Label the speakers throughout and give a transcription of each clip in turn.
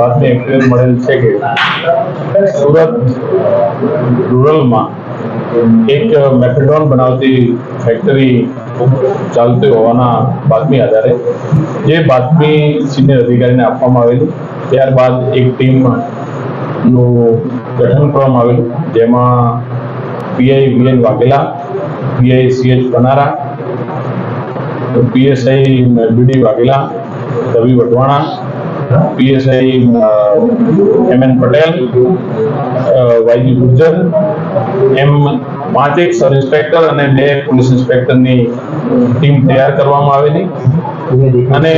Speaker 1: બાતમી એક્સપિરિયન્સ મળેલ છે કે સુરત રૂરલમાં એક મેફેડોન બનાવતી ફેક્ટરી ચાલતી હોવાના બાતમી આધારે જે બાતમી સિનિયર અધિકારીને આપવામાં આવેલી. ત્યારબાદ એક ટીમનું ગઠન કરવામાં આવેલું. જેમાં PI VN Vaghela, PI CH Banara PSI BD Vaghela, Ravi Vadhvana PSI M N Patel YG Gurjar એમ પાંચેક સબ ઇન્સ્પેક્ટર અને બે પોલીસ ઇન્સ્પેક્ટરની ટીમ તૈયાર કરવામાં આવેલી. અને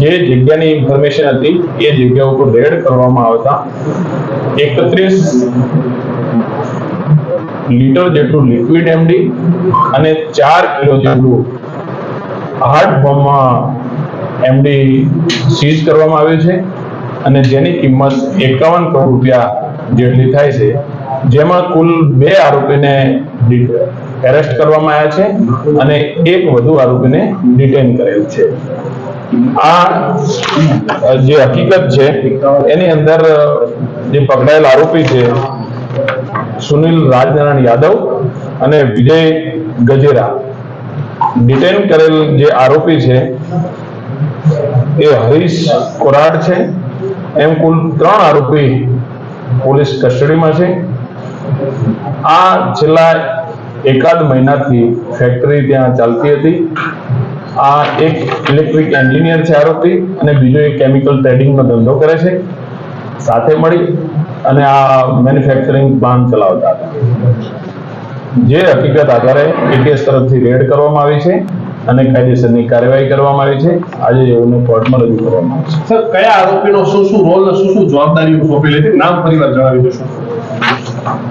Speaker 1: જે જગ્યાની ઇન્ફોર્મેશન હતી, એ જગ્યા ઉપર રેડ કરવામાં આવતા એકત્રીસ લીટર જેટલું લિક્વિડ એમડી અને ચાર કિલો જેટલું હાર્ડ બોમ્બમાં એમડી સીઝ કરવામાં આવ્યો છે અને જેની કિંમત એકાવન કરોડ રૂપિયા જેટલી થાય છે, જેમાં કુલ બે આરોપીને એરેસ્ટ કરવામાં આવ્યા છે અને એક વધુ આરોપીને ડિટેન કરેલ છે. આ જે હકીકત છે, એની અંદર જે પકડાયેલ આરોપી છે, સુનિલ રાજનારાયણ યાદવ અને વિજય ગજેરા. ડિટેન કરેલ જે આરોપી છે એ હરીશ કોરાડ છે. એમ કુલ ત્રણ આરોપી પોલીસ કસ્ટડીમાં છે. આ છેલ્લા એકાદ મહિનાથી ફેક્ટરી ત્યાં ચાલતી હતી. આ એક ઇલેક્ટ્રિક એન્જિનિયર છે આરોપી અને બીજો એક કેમિકલ ટ્રેડિંગનો ધંધો કરે છે. સાથે મળી અને આ મેન્યુફેક્ચરિંગ પ્લાન્ટ ચલાવતા હતા. જે હકીકત આધારે એટીએસ તરફથી રેડ કરવામાં આવી છે. અને કાયદેસરની કાર્યવાહી કરવામાં આવી છે. આજે એઓને કોર્ટમાં રજૂ કરવામાં આવશે
Speaker 2: સર કયા આરોપીનો શું શું રોલ શું શું જવાબદારીઓ સોંપેલી હતી? નામ ફરીવાર જણાવી દેશો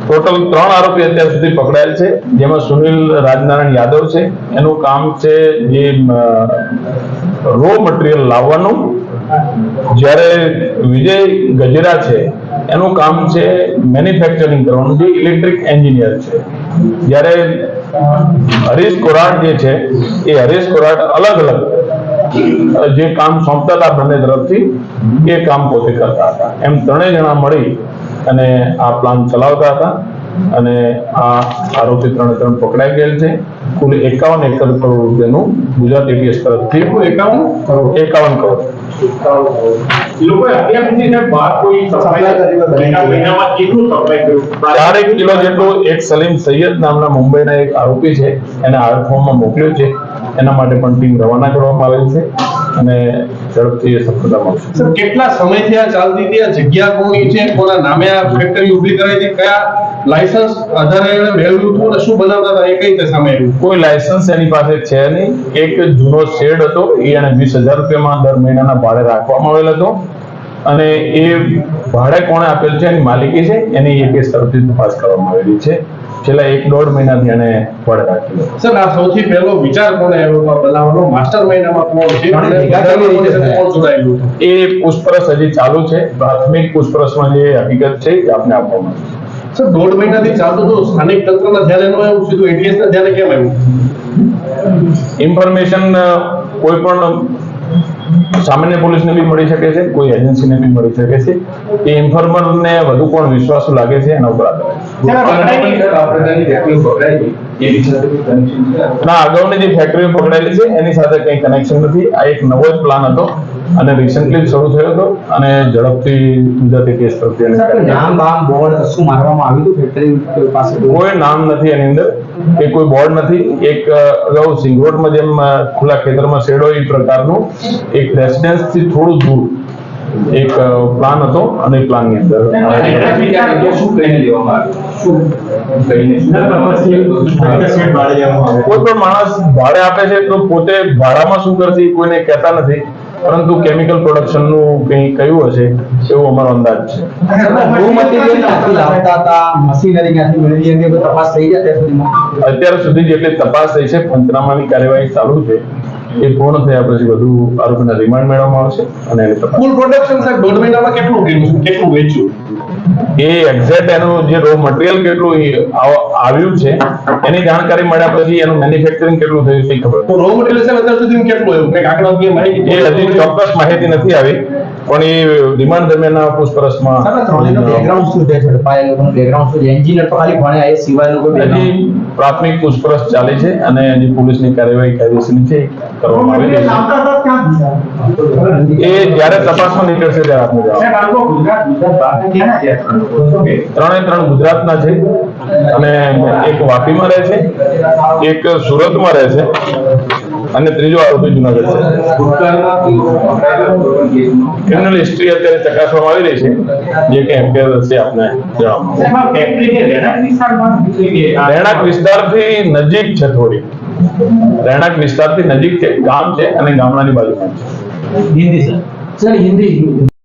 Speaker 1: ટોટલ ત્રણ આરોપી અત્યાર સુધી પકડાયેલ છે જેમાં સુનિલ રાજનારાયણ યાદવ છે. એનું કામ છે જે રો મટીરિયલ લાવવાનું. જ્યારે વિજય ગજેરા છે એનું કામ છે મેન્યુફેક્ચરિંગ કરવાનું જે ઇલેક્ટ્રિક એન્જિનિયર છે. જ્યારે હરીશ કોરાટ જે છે એ હરીશ કોરાટ અલગ અલગ જે કામ સોંપતા હતા બંને તરફથી એ કામ પોતે કરતા હતા. એમ ત્રણેય જણા મળી અને આ પ્લાન ચલાવતા હતા અને આ આરોપી ત્રણે ત્રણ પકડાઈ ગયેલ છે. કુલ એકાવન એકર કરોડ રૂપિયાનું ગુજરાત એટીએસ તરફથી
Speaker 2: એકાવન કરોડ?
Speaker 1: એકાવન કરોડ.
Speaker 2: એ લોકોએ અત્યાર સુધી સાહેબ બહાર કોઈ સપ્લાય મહિના મહિનામાં કેટલું સપ્લાય કર્યું?
Speaker 1: ચારેક કિલો જેટલું એક સલીમ સૈયદ નામના મુંબઈના એક આરોપી છે એને હાર્ડ ફોર્મમાં મોકલ્યો છે. એના માટે પણ ટીમ રવાના કરવામાં આવેલ છે. અને ઝડપથી સફળતા મળશે.
Speaker 2: સર કેટલા સમયથી આ ચાલતી હતી? આ જગ્યા કોની છે? કોના નામે આ ફેક્ટરી ઊભી કરાઈ હતી? કયા લાયસન્સ આધારે મેળવ્યું હતું અને શું બનાવતા હતા? એ કઈ રીતે સામે આવ્યું?
Speaker 1: કોઈ લાયસન્સ એની પાસે છે નહીં. એક જૂનો શેડ હતો. એ એને વીસ હજાર રૂપિયામાં દર મહિનાના ભાડે રાખવામાં આવેલ હતો. અને એ ભાડે કોણે આપેલ છે? એની માલિકી છે. એની એક કેસ તરફથી તપાસ કરવામાં આવેલી છે. છેલ્લા એક દોઢ મહિનાથી એને ભાડે રાખેલો
Speaker 2: સર આ સૌથી પહેલો વિચાર કોને આવ્યો બનાવવાનો? માસ્ટર મહિનામાં કોણ છે?
Speaker 1: એ પૂછપરછ હજી ચાલુ છે. પ્રાથમિક પૂછપરછમાં જે હકીકત છે એ આપને આપવામાં આવશે.
Speaker 2: સર દોઢ મહિનાથી ચાલતું હતું. સ્થાનિક તંત્રના ધ્યાને ન આવ્યું સીધું એટીએસના ધ્યાને કેમ આવ્યું?
Speaker 1: ઇન્ફોર્મેશન કોઈ પણ સામાન્ય પોલીસને બી મળી શકે છે કોઈ એજન્સીને બી મળી શકે છે. એ ઇન્ફોર્મરને વધુ કોણ વિશ્વાસ લાગે છે એના ઉપર આધાર ના અગાઉની જે ફેક્ટરીઓ પકડાયેલી છે એની સાથે કંઈ કનેક્શન નથી. આ એક નવો જ પ્લાન હતો અને રિસેન્ટલી શરૂ થયો હતો અને ઝડપથી ગુજરાતી કેસ
Speaker 3: પ્રત્યે નામ બામ બોર્ડ શું મારવામાં આવ્યું હતું? ફેક્ટરી પાસે
Speaker 1: કોઈ? નામ નથી એની અંદર. કે કોઈ બોર્ડ નથી. એક અગાઉ સિંગરોડમાં જેમ ખુલ્લા ખેતરમાં શેડો એ પ્રકારનું એક રેસિડેન્સથી થોડું દૂર. એક પ્લાન હતો અને પ્લાનની અંદર કોઈ પણ માણસ ભાડે આપે છે તો પોતે ભાડામાં શું કરશે કોઈને કહેતા નથી પરંતુ કેમિકલ પ્રોડક્શનનું કઈ કયું હશે એવો અમારો અંદાજ છે. અત્યાર સુધી જેટલી તપાસ થઈ છે પંચનામાની કાર્યવાહી ચાલુ છે એ પૂર્ણ થયા પછી વધુ આરોપીના રિમાન્ડ મેળવવામાં આવશે અને
Speaker 2: કુલ પ્રોડક્શન સાહેબ દોઢ મહિનામાં કેટલું ગયું કેટલું વેચ્યું?
Speaker 1: એ એક્ઝેક્ટ એનું જે રો મટીરિયલ કેટલું આવ્યું છે એની જાણકારી મળ્યા પછી એનું મેન્યુફેક્ચરિંગ કેટલું થયું છે ખબર.
Speaker 2: તો રો મટીરિયલ સાહેબ અત્યાર સુધી કેટલું એવું આંકડા કે માહિતી
Speaker 1: એ હજી ચોક્કસ માહિતી નથી આવી. પણ એ રિમાન્ડ દરમિયાન પૂછપરછમાં
Speaker 3: બેકગ્રાઉન્ડ શું છે ઝડપાયેલા લોકોનું બેકગ્રાઉન્ડ શું છે? એન્જિનિયર તો ખાલી ભણ્યા એ સિવાયનું કોઈ background?
Speaker 1: પ્રાથમિક પૂછપરછ ચાલે છે અને એની પોલીસની કાર્યવાહી કાયદેસરની છે કરવામાં આવી રહી છે. એ જ્યારે તપાસમાં નીકળશે ત્યારે આપને જણાવશું ત્રણે ત્રણ ગુજરાતના છે અને એક વાપીમાં રહે છે એક સુરતમાં રહે છે. અને ત્રીજો આરોપી જુનાગઢ છે. ક્રિમિનલ હિસ્ટ્રી અત્યારે ચકાસવામાં આવી રહી છે. જે કે એમ્પેર છે આપને રહેણાંક વિસ્તારથી નજીક છે થોડી. રહેણાંક વિસ્તારથી નજીક છે, ગામ છે અને ગામડાની બાજુમાં છે.
Speaker 3: સર, હિન્દી.